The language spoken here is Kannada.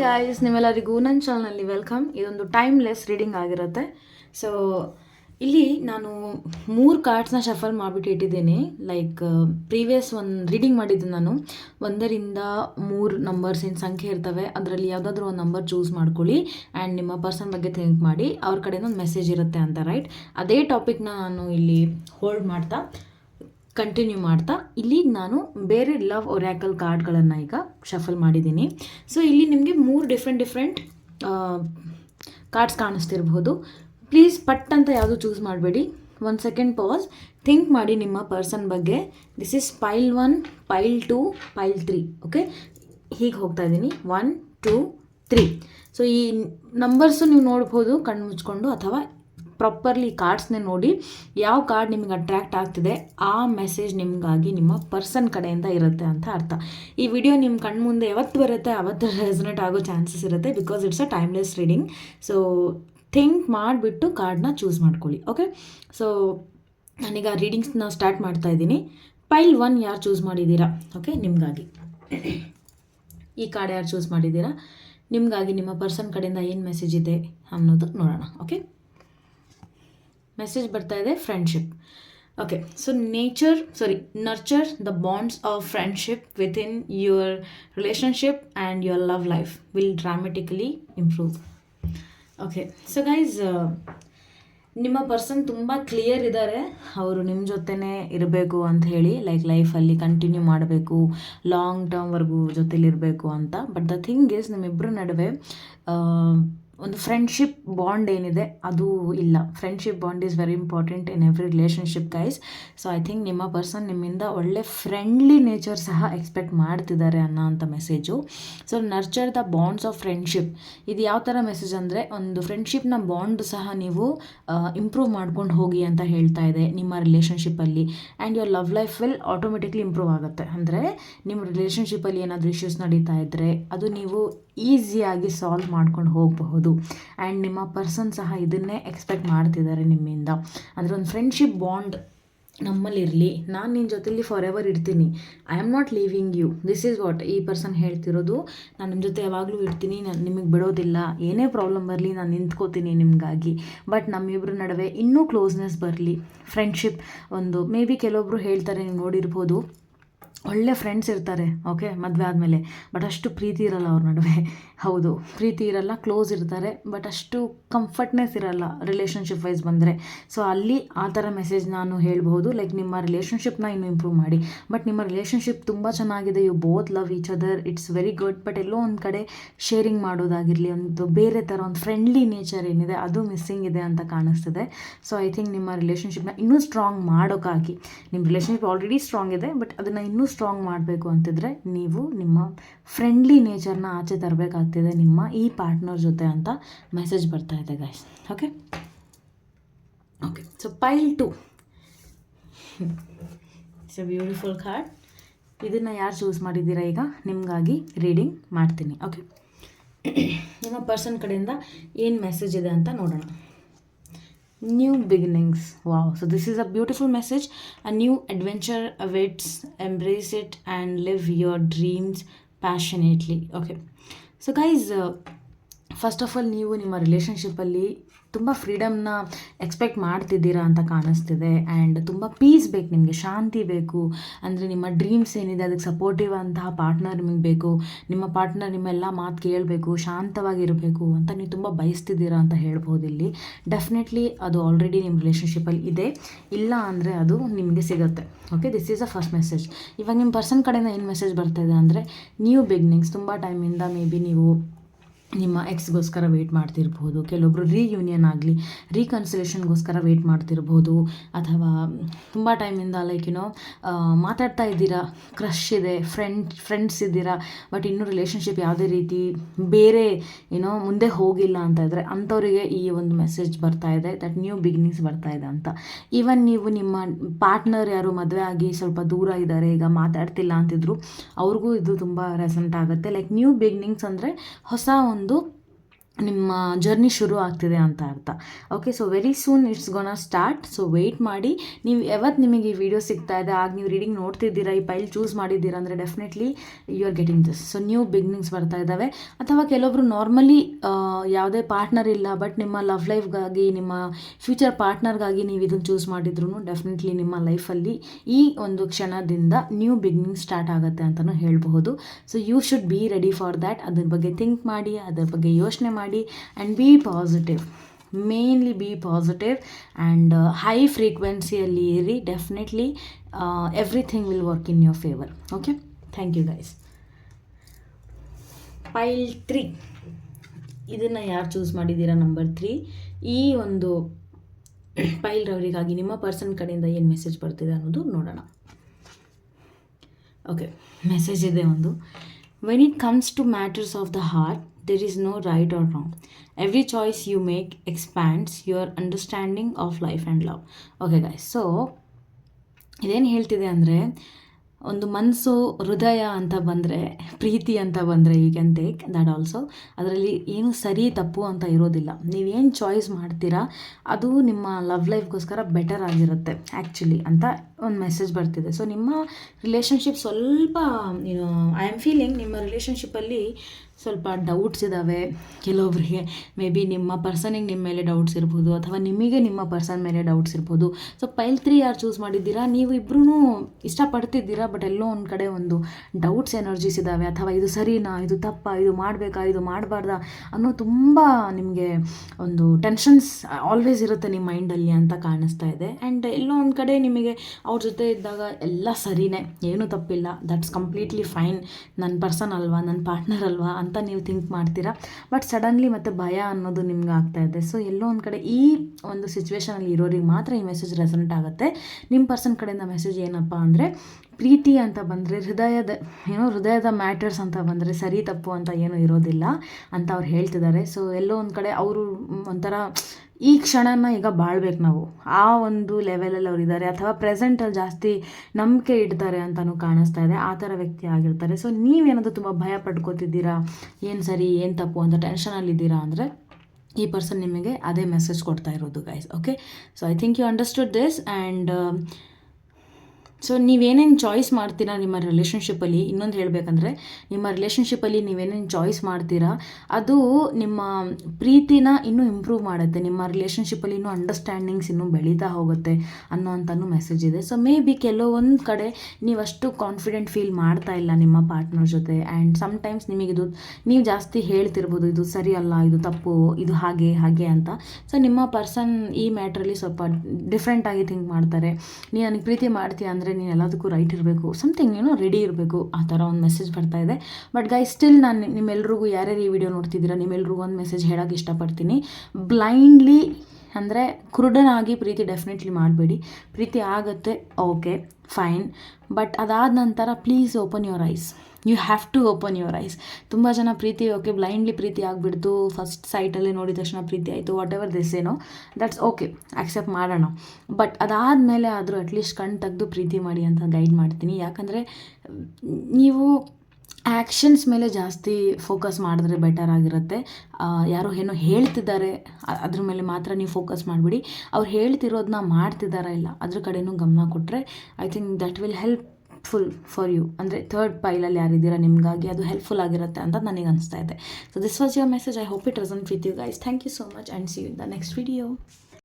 ಗಾಯ್ಸ್ ನಿಮ್ಮೆಲ್ಲರಿಗೂ ನನ್ನ ಚಾನಲ್ನಲ್ಲಿ ವೆಲ್ಕಮ್ ಇದೊಂದು ಟೈಮ್ಲೆಸ್ ರೀಡಿಂಗ್ ಆಗಿರುತ್ತೆ. ಸೊ ಇಲ್ಲಿ ನಾನು ಮೂರು ಕಾರ್ಡ್ಸ್ನ ಶಫಲ್ ಮಾಡಿಬಿಟ್ಟು ಇಟ್ಟಿದ್ದೇನೆ. ಲೈಕ್ ಪ್ರೀವಿಯಸ್ ಒಂದು ರೀಡಿಂಗ್ ಮಾಡಿದ್ದು ನಾನು. ಒಂದರಿಂದ ಮೂರು ನಂಬರ್ಸ್ ಏನು ಸಂಖ್ಯೆ ಇರ್ತವೆ, ಅದರಲ್ಲಿ ಯಾವುದಾದ್ರೂ ಒಂದು ನಂಬರ್ ಚೂಸ್ ಮಾಡ್ಕೊಳ್ಳಿ ಆ್ಯಂಡ್ ನಿಮ್ಮ ಪರ್ಸನ್ ಬಗ್ಗೆ ಥಿಂಕ್ ಮಾಡಿ. ಅವ್ರ ಕಡೆಯಿಂದ ಒಂದು ಮೆಸೇಜ್ ಇರುತ್ತೆ ಅಂತ ರೈಟ್ ಅದೇ ಟಾಪಿಕ್ನ ನಾನು ಇಲ್ಲಿ ಹೋಲ್ಡ್ ಮಾಡ್ತಾ ಕಂಟಿನ್ಯೂ ಮಾಡ್ತಾ. ಇಲ್ಲಿ ನಾನು ಬೇರೆ ಲವ್ ಒರ್ಯಾಕಲ್ ಕಾರ್ಡ್ಗಳನ್ನು ಈಗ ಶಫಲ್ ಮಾಡಿದ್ದೀನಿ. ಸೊ ಇಲ್ಲಿ ನಿಮಗೆ ಮೂರು ಡಿಫ್ರೆಂಟ್ ಡಿಫ್ರೆಂಟ್ ಕಾರ್ಡ್ಸ್ ಕಾಣಿಸ್ತಿರ್ಬೋದು ಪ್ಲೀಸ್ ಪಟ್ ಅಂತ ಯಾವುದು ಚೂಸ್ ಮಾಡಬೇಡಿ. ಒಂದು ಸೆಕೆಂಡ್ ಪಾಸ್ ಥಿಂಕ್ ಮಾಡಿ ನಿಮ್ಮ ಪರ್ಸನ್ ಬಗ್ಗೆ. This is pile one pile two pile three okay ಹೀಗೆ ಹೋಗ್ತಾ ಇದ್ದೀನಿ. ಒನ್ ಟೂ ತ್ರೀ ಸೊ ಈ ನಂಬರ್ಸು ನೀವು ನೋಡ್ಬೋದು, ಕಣ್ಣು ಮುಚ್ಕೊಂಡು, ಅಥವಾ ಪ್ರಾಪರ್ಲಿ ಕಾರ್ಡ್ಸ್ನೇ ನೋಡಿ. ಯಾವ ಕಾರ್ಡ್ ನಿಮಗೆ ಅಟ್ರ್ಯಾಕ್ಟ್ ಆಗ್ತಿದೆ, ಆ ಮೆಸೇಜ್ ನಿಮಗಾಗಿ ನಿಮ್ಮ ಪರ್ಸನ್ ಕಡೆಯಿಂದ ಇರುತ್ತೆ ಅಂತ ಅರ್ಥ. ಈ ವಿಡಿಯೋ ನಿಮ್ಮ ಕಣ್ಣು ಮುಂದೆ ಯಾವತ್ತು ಬರುತ್ತೆ, ಅವತ್ತು ರೆಸನೇಟ್ ಆಗೋ ಚಾನ್ಸಸ್ ಇರುತ್ತೆ because it's a timeless reading so think ಮಾಡಿಬಿಟ್ಟು ಕಾರ್ಡ್ನ ಚೂಸ್ ಮಾಡ್ಕೊಳ್ಳಿ ಓಕೆ ಸೊ ನಾನೀಗ ರೀಡಿಂಗ್ಸ್ನ ಸ್ಟಾರ್ಟ್ ಮಾಡ್ತಾ ಇದ್ದೀನಿ. ಪೈಲ್ ಒನ್ ಯಾರು ಚೂಸ್ ಮಾಡಿದ್ದೀರಾ? ಓಕೆ ನಿಮಗಾಗಿ. ಈ ಕಾರ್ಡ್ ಯಾರು ಚೂಸ್ ಮಾಡಿದ್ದೀರಾ? ನಿಮಗಾಗಿ ನಿಮ್ಮ ಪರ್ಸನ್ ಕಡೆಯಿಂದ ಏನು ಮೆಸೇಜ್ ಇದೆ ಅನ್ನೋದು ನೋಡೋಣ ಓಕೆ ಮೆಸೇಜ್ ಬರ್ತಾ ಇದೆ friendship okay so nature sorry nurture the bonds of friendship within your relationship and your love life will dramatically improve okay so guys ನಿಮ್ಮ ಪರ್ಸನ್ ತುಂಬ ಕ್ಲಿಯರ್ ಇದ್ದಾರೆ ಅವರು ನಿಮ್ಮ ಜೊತೆನೇ ಇರಬೇಕು ಅಂತ ಹೇಳಿ ಲೈಕ್ ಲೈಫಲ್ಲಿ ಕಂಟಿನ್ಯೂ ಮಾಡಬೇಕು ಲಾಂಗ್ ಟರ್ಮ್ವರೆಗೂ ಜೊತೆಲಿರಬೇಕು ಅಂತ. ಬಟ್ ದ ಥಿಂಗ್ ಇಸ್ ನಿಮ್ಮಿಬ್ಬರ ನಡುವೆ ಆ, ಒಂದು ಫ್ರೆಂಡ್ಶಿಪ್ ಬಾಂಡ್ ಏನಿದೆ, ಅದು ಇಲ್ಲ. Friendship bond is very important in every relationship guys so I think ನಿಮ್ಮ ಪರ್ಸನ್ ನಿಮ್ಮಿಂದ ಒಳ್ಳೆ ಫ್ರೆಂಡ್ಲಿ ನೇಚರ್ ಸಹ ಎಕ್ಸ್ಪೆಕ್ಟ್ ಮಾಡ್ತಿದ್ದಾರೆ ಅನ್ನೋ ಅಂಥ message so nurture the bonds of friendship ಇದು ಯಾವ ಥರ ಮೆಸೇಜ್ ಅಂದರೆ, ಒಂದು ಫ್ರೆಂಡ್ಶಿಪ್ನ ಬಾಂಡ್ ಸಹ ನೀವು ಇಂಪ್ರೂವ್ ಮಾಡ್ಕೊಂಡು ಹೋಗಿ ಅಂತ ಹೇಳ್ತಾ ಇದೆ ನಿಮ್ಮ ರಿಲೇಷನ್ಶಿಪ್ಪಲ್ಲಿ and your love life will automatically improve ಆಗುತ್ತೆ. ಅಂದರೆ, ನಿಮ್ಮ ರಿಲೇಷನ್ಶಿಪ್ಪಲ್ಲಿ ಏನಾದರೂ ಇಶ್ಯೂಸ್ ನಡೀತಾ ಇದ್ದರೆ ಅದು ನೀವು ಈಸಿಯಾಗಿ ಸಾಲ್ವ್ ಮಾಡ್ಕೊಂಡು ಹೋಗಬಹುದು. ಆ್ಯಂಡ್ ನಿಮ್ಮ ಪರ್ಸನ್ ಸಹ ಇದನ್ನೇ ಎಕ್ಸ್ಪೆಕ್ಟ್ ಮಾಡ್ತಿದ್ದಾರೆ ನಿಮ್ಮಿಂದ. ಅಂದರೆ ಒಂದು ಫ್ರೆಂಡ್ಶಿಪ್ ಬಾಂಡ್ ನಮ್ಮಲ್ಲಿರಲಿ. ನಾನು ನಿನ್ನ ಜೊತೆಲಿ ಫಾರ್ ಎವರ್ ಇರ್ತೀನಿ. I am not leaving you this is what ಈ ಪರ್ಸನ್ ಹೇಳ್ತಿರೋದು. ನಾನು ನಿಮ್ಮ ಜೊತೆ ಯಾವಾಗಲೂ ಇರ್ತೀನಿ. ನಾನು ನಿಮಗೆ ಬಿಡೋದಿಲ್ಲ. ಏನೇ ಪ್ರಾಬ್ಲಮ್ ಬರಲಿ ನಾನು ನಿಂತ್ಕೋತೀನಿ ನಿಮಗಾಗಿ. ಬಟ್ ನಮ್ಮಿಬ್ಬರ ನಡುವೆ ಇನ್ನೂ ಕ್ಲೋಸ್ನೆಸ್ ಬರಲಿ. ಫ್ರೆಂಡ್ಶಿಪ್ ಒಂದು ಮೇ ಬಿ ಕೆಲವೊಬ್ಬರು ಹೇಳ್ತಾರೆ ನೀವು ನೋಡಿರ್ಬೋದು. ಒಳ್ಳೆ ಫ್ರೆಂಡ್ಸ್ ಇರ್ತಾರೆ ಓಕೆ ಮದುವೆ ಆದಮೇಲೆ. ಬಟ್ ಅಷ್ಟು ಪ್ರೀತಿ ಇರಲ್ಲ ಅವ್ರ ನಡುವೆ. ಹೌದು, ಪ್ರೀತಿ ಇರಲ್ಲ ಕ್ಲೋಸ್ ಇರ್ತಾರೆ ಬಟ್ ಅಷ್ಟು ಕಂಫರ್ಟ್ನೆಸ್ ಇರಲ್ಲ ರಿಲೇಷನ್ಶಿಪ್ ವೈಸ್ ಬಂದರೆ. ಸೊ ಅಲ್ಲಿ ಆ ಥರ ಮೆಸೇಜ್ ನಾನು ಹೇಳ್ಬೋದು ಲೈಕ್ ನಿಮ್ಮ ರಿಲೇಷನ್ಶಿಪ್ನ ಇನ್ನೂ ಇಂಪ್ರೂವ್ ಮಾಡಿ. ಬಟ್ ನಿಮ್ಮ ರಿಲೇಷನ್ಶಿಪ್ ತುಂಬ ಚೆನ್ನಾಗಿದೆ you both love each other it's very good but ಎಲ್ಲೋ ಒಂದು ಕಡೆ ಶೇರಿಂಗ್ ಮಾಡೋದಾಗಿರಲಿ, ಒಂದು ಬೇರೆ ಥರ ಒಂದು ಫ್ರೆಂಡ್ಲಿ ನೇಚರ್ ಏನಿದೆ, ಅದು ಮಿಸ್ಸಿಂಗ್ ಇದೆ ಅಂತ ಕಾಣಿಸ್ತಿದೆ. ಸೊ ಐ ಥಿಂಕ್ ನಿಮ್ಮ ರಿಲೇಷನ್ಶಿಪ್ನ ಇನ್ನೂ ಸ್ಟ್ರಾಂಗ್ ಮಾಡೋಕ್ಕಾಗಿ, ನಿಮ್ಮ ರಿಲೇಷನ್ಶಿಪ್ ಆಲ್ರೆಡಿ ಸ್ಟ್ರಾಂಗ್ ಇದೆ ಬಟ್ ಅದನ್ನು ಇನ್ನೂ ಸ್ಟ್ರಾಂಗ್ ಮಾಡಬೇಕು ಅಂತಿದ್ರೆ ನೀವು ನಿಮ್ಮ ಫ್ರೆಂಡ್ಲಿ ನೇಚರ್ನ ಆಚೆ ತರಬೇಕಾಗ್ತಿದೆ ನಿಮ್ಮ ಈ ಪಾರ್ಟ್ನರ್ ಜೊತೆ ಅಂತ ಮೆಸೇಜ್ ಬರ್ತಾ ಇದೆ guys okay okay so pile two it's a beautiful card ಇದನ್ನು ಯಾರು ಚೂಸ್ ಮಾಡಿದ್ದೀರಾ ಈಗ? ನಿಮಗಾಗಿ ರೀಡಿಂಗ್ ಮಾಡ್ತೀನಿ. ಓಕೆ ನಿಮ್ಮ ಪರ್ಸನ್ ಕಡೆಯಿಂದ ಏನು ಮೆಸೇಜ್ ಇದೆ ಅಂತ ನೋಡೋಣ. new beginnings. Wow. So this is a beautiful message. A new adventure awaits. Embrace it and live your dreams passionately. Okay. So guys uh, first of all ನೀವು ನಿಮ್ಮ ರಿಲೇಷನ್ಶಿಪ್ಪಲ್ಲಿ ತುಂಬ ಫ್ರೀಡಮ್ನ ಎಕ್ಸ್ಪೆಕ್ಟ್ ಮಾಡ್ತಿದ್ದೀರಾ ಅಂತ ಕಾಣಿಸ್ತಿದೆ. ಆ್ಯಂಡ್ ತುಂಬ ಪೀಸ್ ಬೇಕು ನಿಮಗೆ, ಶಾಂತಿ ಬೇಕು. ಅಂದರೆ ನಿಮ್ಮ ಡ್ರೀಮ್ಸ್ ಏನಿದೆ, ಅದಕ್ಕೆ ಸಪೋರ್ಟಿವ್ ಅಂತಹ ಪಾರ್ಟ್ನರ್ ನಿಮಗೆ ಬೇಕು. ನಿಮ್ಮ ಪಾರ್ಟ್ನರ್ ನಿಮ್ಮೆಲ್ಲ ಮಾತು ಕೇಳಬೇಕು, ಶಾಂತವಾಗಿರಬೇಕು ಅಂತ ನೀವು ತುಂಬ ಬಯಸ್ತಿದ್ದೀರಾ ಅಂತ ಹೇಳ್ಬೋದು ಇಲ್ಲಿ. ಡೆಫಿನೆಟ್ಲಿ ಅದು ಆಲ್ರೆಡಿ ನಿಮ್ಮ ರಿಲೇಷನ್ಶಿಪ್ಪಲ್ಲಿ ಇದೆ. ಇಲ್ಲ ಅಂದರೆ ಅದು ನಿಮಗೆ ಸಿಗುತ್ತೆ. Okay this is a first message ಇವಾಗ ನಿಮ್ಮ ಪರ್ಸನ್ ಕಡೆಯಿಂದ ಏನು ಮೆಸೇಜ್ ಬರ್ತಾಯಿದೆ ಅಂದರೆ ನ್ಯೂ ಬಿಗ್ನಿಂಗ್ಸ್ ತುಂಬ ಟೈಮಿಂದ ಮೇ ಬಿ ನೀವು ನಿಮ್ಮ ಎಕ್ಸ್ಗೋಸ್ಕರ ವೆಯ್ಟ್ ಮಾಡ್ತಿರ್ಬೋದು ಕೆಲವೊಬ್ಬರು ರೀಯೂನಿಯನ್ ಆಗಲಿ ರೀಕನ್ಸಿಲೇಷನ್ಗೋಸ್ಕರ ವೆಯ್ಟ್ ಮಾಡ್ತಿರ್ಬೋದು, ಅಥವಾ ತುಂಬ ಟೈಮಿಂದ ಲೈಕ್ ಏನೋ ಮಾತಾಡ್ತಾ ಇದ್ದೀರಾ ಕ್ರಶ್ ಇದೆ ಫ್ರೆಂಡ್ ಫ್ರೆಂಡ್ಸ್ ಇದ್ದೀರಾ ಬಟ್ ಇನ್ನೂ ರಿಲೇಷನ್ಶಿಪ್ ಯಾವುದೇ ರೀತಿ ಬೇರೆ ಏನೋ ಮುಂದೆ ಹೋಗಿಲ್ಲ ಅಂತ ಇದ್ದರೆ ಅಂಥವರಿಗೆ ಈ ಒಂದು ಮೆಸೇಜ್ ಬರ್ತಾ ಇದೆ ದಟ್ ನ್ಯೂ ಬಿಗಿನಿಂಗ್ಸ್ ಬರ್ತಾ ಇದೆ ಅಂತ. ಈವನ್ ನೀವು ನಿಮ್ಮ ಪಾರ್ಟ್ನರ್ ಯಾರು ಮದುವೆ ಆಗಿ ಸ್ವಲ್ಪ ದೂರ ಇದ್ದಾರೆ, ಈಗ ಮಾತಾಡ್ತಿಲ್ಲ ಅಂತಿದ್ರು, ಅವ್ರಿಗೂ ಇದು ತುಂಬ ರೆಸೆಂಟ್ ಆಗುತ್ತೆ. ಲೈಕ್ ನ್ಯೂ ಬಿಗಿನಿಂಗ್ಸ್ ಅಂದರೆ ಹೊಸ ಒಂದು ಒಂದು ನಿಮ್ಮ ಜರ್ನಿ ಶುರು ಆಗ್ತಿದೆ ಅಂತ ಅರ್ಥ. Okay so very soon it's gonna start so wait ಮಾಡಿ. ನೀವು ಯಾವತ್ತು ನಿಮಗೆ ಈ ವಿಡಿಯೋ ಸಿಗ್ತಾ ಇದೆ, ಆಗ ನೀವು ರೀಡಿಂಗ್ ನೋಡ್ತಿದ್ದೀರಾ, ಈ ಪೈಲ್ ಚೂಸ್ ಮಾಡಿದ್ದೀರಾ ಅಂದರೆ definitely you are getting this so new beginnings ಬರ್ತಾ ಇದ್ದಾವೆ ಅಥವಾ ಕೆಲವೊಬ್ರು ನಾರ್ಮಲಿ ಯಾವುದೇ ಪಾರ್ಟ್ನರ್ ಇಲ್ಲ ಬಟ್ ನಿಮ್ಮ ಲವ್ ಲೈಫ್ಗಾಗಿ ನಿಮ್ಮ ಫ್ಯೂಚರ್ ಪಾರ್ಟ್ನರ್ಗಾಗಿ ನೀವು ಇದನ್ನು ಚೂಸ್ ಮಾಡಿದ್ರು ಡೆಫಿನೆಟ್ಲಿ ನಿಮ್ಮ ಲೈಫಲ್ಲಿ ಈ ಒಂದು ಕ್ಷಣದಿಂದ ನ್ಯೂ ಬಿಗ್ನಿಂಗ್ ಸ್ಟಾರ್ಟ್ ಆಗುತ್ತೆ ಅಂತಲೂ ಹೇಳಬಹುದು. So you should be ready for that ಅದ್ರ ಬಗ್ಗೆ ಥಿಂಕ್ ಮಾಡಿ, ಅದ್ರ ಬಗ್ಗೆ ಯೋಚನೆ ಮಾಡಿ. And be positive mainly be positive and high ಫ್ರೀಕ್ವೆನ್ಸಿಯಲ್ಲಿ ಇರಿ definitely everything will work in your favour okay thank you guys pile three ಇದನ್ನು ಯಾರು ಚೂಸ್ ಮಾಡಿದ್ದೀರಾ? ನಂಬರ್ ತ್ರೀ ಈ ಒಂದು ಪೈಲ್ರವರಿಗಾಗಿ ನಿಮ್ಮ ಪರ್ಸನ್ ಕಡೆಯಿಂದ ಏನು ಮೆಸೇಜ್ ಬರ್ತಿದೆ ಅನ್ನೋದು ನೋಡೋಣ. ಓಕೆ ಮೆಸೇಜ್ ಇದೆ ಒಂದು. When it comes to matters of the heart there is no right or wrong every choice you make expands your understanding of life and love okay guys so ಇದೇನು ಹೇಳ್ತಿದೆ ಅಂದರೆ, ಒಂದು ಮನಸ್ಸು ಹೃದಯ ಅಂತ ಬಂದರೆ, ಪ್ರೀತಿ ಅಂತ ಬಂದರೆ you can take that also ಅದರಲ್ಲಿ ಏನು ಸರಿ, ತಪ್ಪು ಅಂತ ಇರೋದಿಲ್ಲ. ನೀವೇನು ಚಾಯ್ಸ್ ಮಾಡ್ತೀರಾ, ಅದು ನಿಮ್ಮ ಲವ್ ಲೈಫ್ಗೋಸ್ಕರ ಬೆಟರ್ ಆಗಿರುತ್ತೆ ಆ್ಯಕ್ಚುಲಿ ಅಂತ ಒಂದು ಮೆಸೇಜ್ ಬರ್ತಿದೆ. ಸೊ ನಿಮ್ಮ ರಿಲೇಷನ್ಶಿಪ್ ಸ್ವಲ್ಪ ಏನು ಐ ಆಮ್ ಫೀಲಿಂಗ್ ನಿಮ್ಮ ರಿಲೇಷನ್ಶಿಪ್ಪಲ್ಲಿ ಸ್ವಲ್ಪ ಡೌಟ್ಸ್ ಇದ್ದಾವೆ ಕೆಲವೊಬ್ಬರಿಗೆ ಮೇ ಬಿ ನಿಮ್ಮ ಪರ್ಸನಿಗೆ ನಿಮ್ಮ ಮೇಲೆ ಡೌಟ್ಸ್ ಇರ್ಬೋದು, ಅಥವಾ ನಿಮಗೆ ನಿಮ್ಮ ಪರ್ಸನ್ ಮೇಲೆ ಡೌಟ್ಸ್ ಇರ್ಬೋದು. ಸೊ ಪೈಲ್ ತ್ರೀ ಯಾರು ಚೂಸ್ ಮಾಡಿದ್ದೀರಾ? ನೀವು ಇಬ್ಬರೂ ಇಷ್ಟಪಡ್ತಿದ್ದೀರಾ? ಬಟ್ ಎಲ್ಲೋ ಒಂದು ಕಡೆ ಒಂದು ಡೌಟ್ಸ್ ಎನರ್ಜೀಸ್ ಇದ್ದಾವೆ ಅಥವಾ ಇದು ಸರಿನಾ? ಇದು ತಪ್ಪಾ? ಇದು ಮಾಡಬೇಕಾ? ಇದು ಮಾಡಬಾರ್ದಾ? ಅನ್ನೋ ತುಂಬ ನಿಮಗೆ ಒಂದು ಟೆನ್ಷನ್ಸ್ ಆಲ್ವೇಸ್ ಇರುತ್ತೆ ನಿಮ್ಮ ಮೈಂಡಲ್ಲಿ ಅಂತ ಕಾಣಿಸ್ತಾ ಇದೆ. ಆ್ಯಂಡ್ ಎಲ್ಲೋ ಒಂದು ಕಡೆ ನಿಮಗೆ ಅವ್ರ ಜೊತೆ ಇದ್ದಾಗ ಎಲ್ಲ ಸರಿನೇ. ಏನೂ ತಪ್ಪಿಲ್ಲ. ದಟ್ಸ್ ಕಂಪ್ಲೀಟ್ಲಿ ಫೈನ್ ನನ್ನ ಪರ್ಸನ್ ಅಲ್ವಾ? ನನ್ನ ಪಾರ್ಟ್ನರ್ ಅಲ್ವಾ? ಅಂತ ನೀವು ಥಿಂಕ್ ಮಾಡ್ತೀರಾ? ಬಟ್ ಸಡನ್ಲಿ ಮತ್ತು ಭಯ ಅನ್ನೋದು ನಿಮ್ಗೆ ಆಗ್ತಾ ಇದೆ. ಸೊ ಎಲ್ಲೋ ಒಂದು ಕಡೆ ಈ ಒಂದು ಸಿಚುವೇಶನಲ್ಲಿ ಇರೋರಿಗೆ ಮಾತ್ರ ಈ ಮೆಸೇಜ್ ರೆಸನೆಂಟ್ ಆಗುತ್ತೆ. ನಿಮ್ಮ ಪರ್ಸನ್ ಕಡೆಯಿಂದ ಮೆಸೇಜ್ ಏನಪ್ಪ ಅಂದರೆ, ಪ್ರೀತಿ ಅಂತ ಬಂದರೆ ಹೃದಯದ ಏನೋ ಹೃದಯದ ಮ್ಯಾಟರ್ಸ್ ಅಂತ ಬಂದರೆ ಸರಿ ತಪ್ಪು ಅಂತ ಏನೂ ಇರೋದಿಲ್ಲ ಅಂತ ಅವ್ರು ಹೇಳ್ತಿದ್ದಾರೆ. ಸೊ ಎಲ್ಲೋ ಒಂದು ಕಡೆ ಅವರು ಒಂಥರ ಈ ಕ್ಷಣನ ಈಗ ಬಾಳ್ಬೇಕು ನಾವು. ಆ ಒಂದು ಲೆವೆಲಲ್ಲಿ ಅವ್ರು ಇದ್ದಾರೆ ಅಥವಾ ಪ್ರೆಸೆಂಟಲ್ಲಿ ಜಾಸ್ತಿ ನಂಬಿಕೆ ಇಡ್ತಾರೆ ಅಂತಲೂ ಕಾಣಿಸ್ತಾ ಇದೆ. ಆ ಥರ ವ್ಯಕ್ತಿ ಆಗಿರ್ತಾರೆ. ಸೊ ನೀವೇನಾದರೂ ತುಂಬ ಭಯ ಪಡ್ಕೋತಿದ್ದೀರಾ ಏನು ಸರಿ, ಏನು ತಪ್ಪು ಅಂತ ಟೆನ್ಷನಲ್ಲಿದ್ದೀರಾ ಅಂದರೆ ಈ ಪರ್ಸನ್ ನಿಮಗೆ ಅದೇ ಮೆಸೇಜ್ ಕೊಡ್ತಾ ಇರೋದು guys okay so I think you understood this and so ನೀವೇನೇನು choice ಮಾಡ್ತೀರಾ ನಿಮ್ಮ ರಿಲೇಷನ್ಶಿಪ್ಪಲ್ಲಿ ಇನ್ನೊಂದು ಹೇಳಬೇಕಂದ್ರೆ, ನಿಮ್ಮ ರಿಲೇಷನ್ಶಿಪ್ಪಲ್ಲಿ ನೀವೇನೇನು ಚಾಯ್ಸ್ ಮಾಡ್ತೀರಾ, ಅದು ನಿಮ್ಮ ಪ್ರೀತಿನ ಇನ್ನೂ ಇಂಪ್ರೂವ್ ಮಾಡುತ್ತೆ. ನಿಮ್ಮ ರಿಲೇಷನ್ಶಿಪ್ಪಲ್ಲಿ ಇನ್ನೂ ಅಂಡರ್ಸ್ಟ್ಯಾಂಡಿಂಗ್ಸ್ ಇನ್ನೂ ಬೆಳೀತಾ ಹೋಗುತ್ತೆ ಅನ್ನೋ ಮೆಸೇಜ್ ಇದೆ. ಸೊ ಮೇ ಬಿ ಕೆಲವೊಂದು ಕಡೆ ನೀವಷ್ಟು ಕಾನ್ಫಿಡೆಂಟ್ ಫೀಲ್ ಮಾಡ್ತಾ ಇಲ್ಲ ನಿಮ್ಮ ಪಾರ್ಟ್ನರ್ ಜೊತೆ ಆ್ಯಂಡ್ ಸಮ್ಟೈಮ್ಸ್ ನಿಮಗಿದು ನೀವು ಜಾಸ್ತಿ ಹೇಳ್ತಿರ್ಬೋದು, ಇದು ಸರಿ ಅಲ್ಲ, ಇದು ತಪ್ಪು, ಇದು ಹಾಗೆ ಹಾಗೆ ಅಂತ. ಸೊ ನಿಮ್ಮ ಪರ್ಸನ್ ಈ ಮ್ಯಾಟ್ರಲ್ಲಿ ಸ್ವಲ್ಪ ಡಿಫ್ರೆಂಟಾಗಿ ಥಿಂಕ್ ಮಾಡ್ತಾರೆ. ನೀನು ನನಗೆ ಪ್ರೀತಿ ಮಾಡ್ತೀಯ ಅಂದರೆ ನೀನು ಎಲ್ಲದಕ್ಕೂ ರೈಟ್ ಇರಬೇಕು. ಸಮಥಿಂಗ್ ಏನೋ ರೆಡಿ ಇರಬೇಕು. ಆ ಥರ ಒಂದು ಮೆಸೇಜ್ ಬರ್ತಾ ಇದೆ. ಬಟ್ ಗೈ ಸ್ಟಿಲ್ ನಾನು ನಿಮ್ಮೆಲ್ರಿಗೂ ಯಾರ್ಯಾರು ಈ ವಿಡಿಯೋ ನೋಡ್ತಿದ್ದೀರಾ, ನಿಮ್ಮೆಲ್ರಿಗೂ ಒಂದು ಮೆಸೇಜ್ ಹೇಳೋಕ್ಕೆ ಇಷ್ಟಪಡ್ತೀನಿ. ಬ್ಲೈಂಡ್ಲಿ ಅಂದರೆ ಕುರುಡನಾಗಿ ಪ್ರೀತಿ ಡೆಫಿನೆಟ್ಲಿ ಮಾಡಬೇಡಿ. ಪ್ರೀತಿ ಆಗುತ್ತೆ ಓಕೆ ಫೈನ್ ಬಟ್ ಅದಾದ ನಂತರ please open your eyes you have to open your eyes ತುಂಬ ಜನ ಪ್ರೀತಿ ಓಕೆ ಬ್ಲೈಂಡ್ಲಿ ಪ್ರೀತಿ ಆಗಿಬಿಡ್ತು ಫಸ್ಟ್ ಸೈಟಲ್ಲಿ ನೋಡಿದ ತಕ್ಷಣ ಪ್ರೀತಿ ಆಯಿತು ವಾಟ್ ಎವರ್ ದಿಸ್ ಏನೋ ದಟ್ಸ್ ಓಕೆ ಆಕ್ಸೆಪ್ಟ್ ಮಾಡೋಣ. ಬಟ್ ಅದಾದಮೇಲೆ ಆದರೂ ಅಟ್ಲೀಸ್ಟ್ ಕಣ್ಣು ತೆಗೆದು ಪ್ರೀತಿ ಮಾಡಿ ಅಂತ ಗೈಡ್ ಮಾಡ್ತೀನಿ. ಯಾಕಂದರೆ ನೀವು ಆ್ಯಕ್ಷನ್ಸ್ ಮೇಲೆ ಜಾಸ್ತಿ ಫೋಕಸ್ ಮಾಡಿದ್ರೆ ಬೆಟರ್ ಆಗಿರುತ್ತೆ. ಯಾರೋ ಏನೋ ಹೇಳ್ತಿದ್ದಾರೆ ಅದ್ರ ಮೇಲೆ ಮಾತ್ರ ನೀವು ಫೋಕಸ್ ಮಾಡಿಬಿಡಿ. ಅವ್ರು ಹೇಳ್ತಿರೋದನ್ನ ಮಾಡ್ತಿದ್ದಾರಾ ಇಲ್ಲ, ಅದ್ರ ಕಡೆನೂ ಗಮನ ಕೊಟ್ಟರೆ I think that will helpful for you ಅಂದರೆ ಥರ್ಡ್ ಪೈಲಲ್ಲಿ ಯಾರಿದ್ದೀರಾ ನಿಮಗಾಗಿ ಅದು ಹೆಲ್ಪ್ಫುಲ್ ಆಗಿರುತ್ತೆ ಅಂತ ನನಗೆ ಅನಿಸ್ತಾ ಇದೆ. So this was your message I hope it resonate with you guys thank you so much and see you the next video